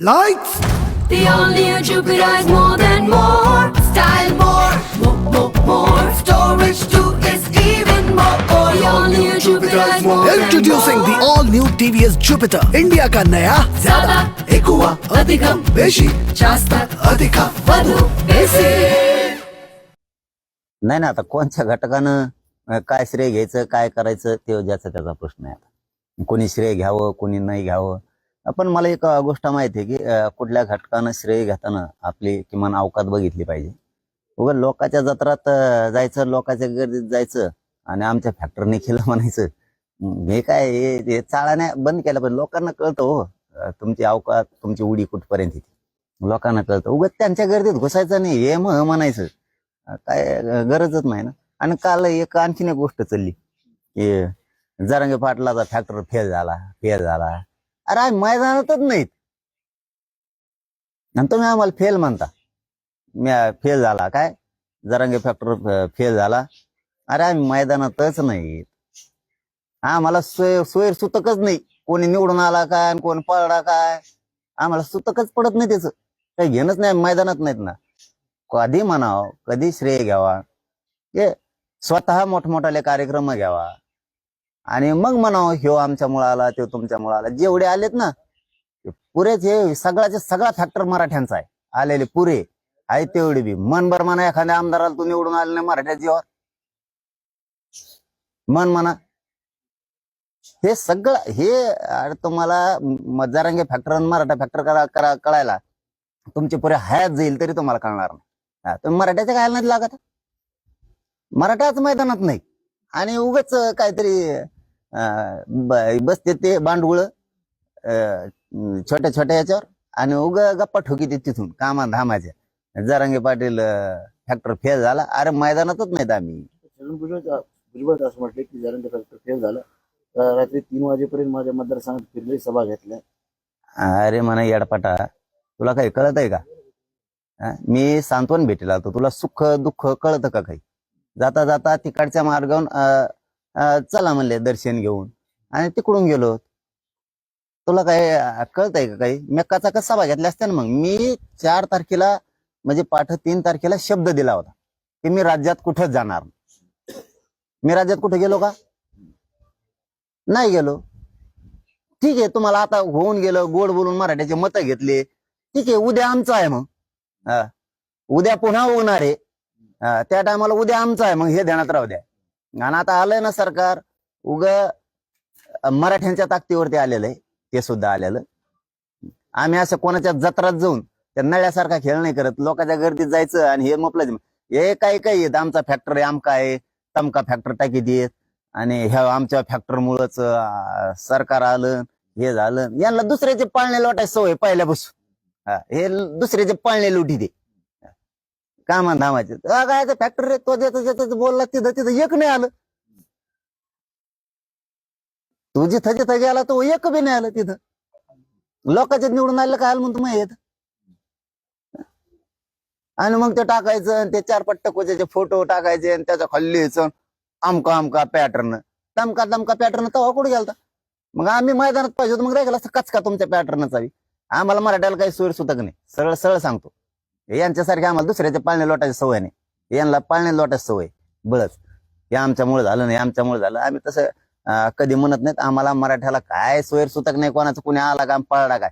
Lights, The all-new Jupiter is more than more. Style more, more, more, more. Storage too is even more. The all-new Jupiter is more introducing the than more. all new TVS Jupiter, India का नया ज्यादा, एकुआ अधिकम, बेशी जास्त, अधिका वधू, बेसी. नाही ना आता कोणत्या घटकानं अं, काय श्रेय घ्यायचं काय करायचं ते ज्याचा त्याचा प्रश्न आहे आता कोणी श्रेय घ्यावं कोणी नाही घ्यावं पण मला एक गोष्ट माहिती आहे की कुठल्या घटकानं श्रेय घेताना आपली किमान अवकात बघितली पाहिजे. उगा लोकांच्या जत्रात जायचं लोकांच्या गर्दीत जायचं आणि आमच्या फॅक्टरीने केलं म्हणायचं. हे काय हे चाळाने बंद केलं पण लोकांना कळतं हो तुमची अवकात तुमची उडी कुठपर्यंत येते. लोकांना कळतं. उगत त्यांच्या गर्दीत घुसायचं नाही हे मग म्हणायचं. काय गरजच नाही ना. आणि काल एक आणखीन एक गोष्ट चालली की जरांगे पाटलाचा फॅक्टर फेल झाला फेल झाला. अरे मैदानातच नाहीत. आणि तुम्ही आम्हाला फेल म्हणता. मी फेल झाला. काय? जरांगे फॅक्टर फेल झाला. अरे आम्ही मैदानातच नाहीत. आम्हाला सोय सोयर सुतकच नाही. कोणी निवडून आला काय आणि कोण पळला काय? आम्हाला सुतकच पडत नाही त्याचं. काही घेणंच नाही मैदानात नाहीत ना. कधी म्हणाव कधी श्रेय घ्यावा. हे स्वतः मोठमोठाले कार्यक्रम घ्यावा. आणि मग म्हणावं ह्यो आमच्या मुळाला तो तुमच्या मुळाला जेवढे आलेत ना ते पुरेच हे सगळ्याचे सगळा फॅक्टर मराठ्यांचा आहे. आलेले पुरे आहे तेवढे बी. मनभर म्हणा एखाद्या आमदाराला तू निवडून आले नाही मराठ्या जीवावर. मन म्हणा. हे सगळं हे अरे तुम्हाला म- फॅक्टर आणि मराठा फॅक्टर करा करा कळायला तुमचे पुरे हयात जाईल तरी तुम्हाला कळणार नाही. तुम्ही मराठ्याच्या काय नाही लागत. मराठाच मैदानात नाही. आणि उगाच काहीतरी बसते ते बांडगुळ छोट्या छोट्या याच्यावर. आणि उग गप्पा ठोकी ते तिथून कामा धामाच्या. जरांगे पाटील फॅक्टर फेल झाला. अरे मैदानातच नाहीत आम्ही. भुजबळ असं म्हटले की जरांगे फॅक्टर फेल झालं. तर रात्री तीन वाजेपर्यंत माझ्या मतदारसंघात फिरले सभा घेतल्या. अरे म्हणा येडपाटा तुला काही कळत आहे का? मी सांत्वन भेटेल आलतो तुला सुख दुःख कळतं का काही? जाता जाता तिकडच्या मार्गावर अं, चला म्हणले दर्शन घेऊन. आणि तिकडून गेलो. तुला काय कळतंय का काही? मेक्काचा कसा सभा घेतल्या असत्या ना मग? मी चार तारखेला म्हणजे पाठ तीन तारखेला शब्द दिला होता. की मी राज्यात कुठंच जाणार? मी राज्यात कुठे गेलो का? नाही गेलो. ठीक आहे तुम्हाला आता होऊन गेलं गोड बोलून मराठ्याचे मतं घेतले. ठीक आहे उद्या आमचं आहे मग. उद्या पुन्हा होणार आहे. त्या टायमाला उद्या आमचं आहे मग हे ध्यानात राहू द्या. आणि आता आलंय ना सरकार उग मराठ्यांच्या ताकदीवरती आलेलं आहे ते सुद्धा आलेलं. आम्ही असं कोणाच्या जत्रात जाऊन त्या नळ्यासारखा खेळ नाही करत लोकांच्या गर्दीत जायचं आणि हे मोपलं हे काही काही येत आमचा फॅक्टर आहे आमका आहे तमका फॅक्टर टाकी देत. आणि ह्या आमच्या फॅक्टरमुळंच सरकार आलं हे झालं. यांना दुसऱ्याचे पाळणे लोटायची सवय पहिल्यापासून. हा, हे दुसऱ्याचे पाळणे लुटी दे. कामा धामाचे काय फॅक्टरी तो देतो बोलला तिथं तिथं एक नाही आलं. तू जिथं जिथं गेला तो एक बी नाही आलं तिथं. लोकांच्या निवडून आलं काय आलं म्हणतो येत. आणि मग ते टाकायचं आणि ते चार पट्ट कोच्याचे फोटो टाकायचे आणि त्याचा खाल्लीचं लिहायचं आमका आमका पॅटर्न तमका तमका पॅटर्न तवा कुठे गेलता? मग आम्ही मैदानात पाहिजे मग राहिला असं कचका तुमच्या पॅटर्नचा आम्हाला मराठ्याला काही सोयी सुतक नाही. सरळ सरळ सांगतो. यांच्यासारखे आम्हाला दुसऱ्याच्या पाळणे लोटायची सवय नाही. यांना पाळणे लोटायची सवय बळच. हे आमच्यामुळे झालं नाही आमच्यामुळे झालं. आम्ही तसं कधी म्हणत नाहीत आम्हाला मराठ्याला काय सोयर सुतक नाही कोणाचं कुणी आला का पळला काय?